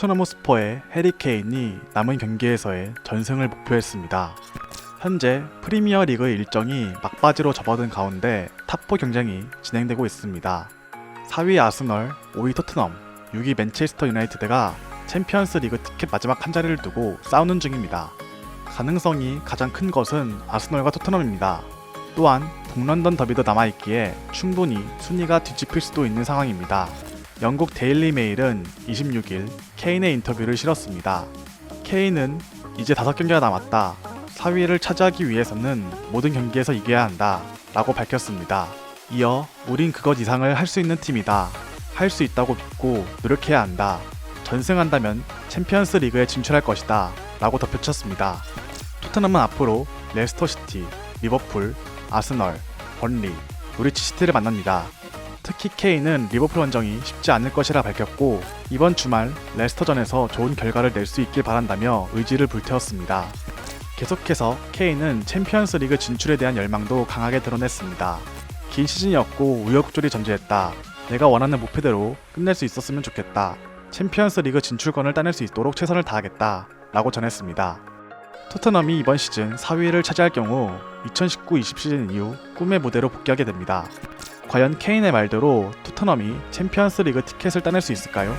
토트넘 스퍼의 해리 케인이 남은 경기에서의 전승을 목표했습니다. 현재 프리미어 리그 일정이 막바지로 접어든 가운데 탑4 경쟁이 진행되고 있습니다. 4위 아스널, 5위 토트넘, 6위 맨체스터 유나이티드가 챔피언스 리그 티켓 마지막 한 자리를 두고 싸우는 중입니다. 가능성이 가장 큰 것은 아스널과 토트넘입니다. 또한 북런던 더비도 남아있기에 충분히 순위가 뒤집힐 수도 있는 상황입니다. 영국 데일리 메일은 26일 케인의 인터뷰를 실었습니다. 케인은 이제 5경기가 남았다. 4위를 차지하기 위해서는 모든 경기에서 이겨야 한다. 라고 밝혔습니다. 이어 우린 그것 이상을 할 수 있는 팀이다. 할 수 있다고 믿고 노력해야 한다. 전승한다면 챔피언스 리그에 진출할 것이다. 라고 덧붙였습니다. 토트넘은 앞으로 레스터시티, 리버풀, 아스널, 번리, 노리치 시티를 만납니다. 특히 케인은 리버풀 원정이 쉽지 않을 것이라 밝혔고 이번 주말 레스터전에서 좋은 결과를 낼 수 있길 바란다며 의지를 불태웠습니다. 계속해서 케인은 챔피언스 리그 진출에 대한 열망도 강하게 드러냈습니다. 긴 시즌이었고 우여곡절이 존재했다. 내가 원하는 목표대로 끝낼 수 있었으면 좋겠다. 챔피언스 리그 진출권을 따낼 수 있도록 최선을 다하겠다. 라고 전했습니다. 토트넘이 이번 시즌 4위를 차지할 경우 2019-20 시즌 이후 꿈의 무대로 복귀하게 됩니다. 과연 케인의 말대로 토트넘이 챔피언스 리그 티켓을 따낼 수 있을까요?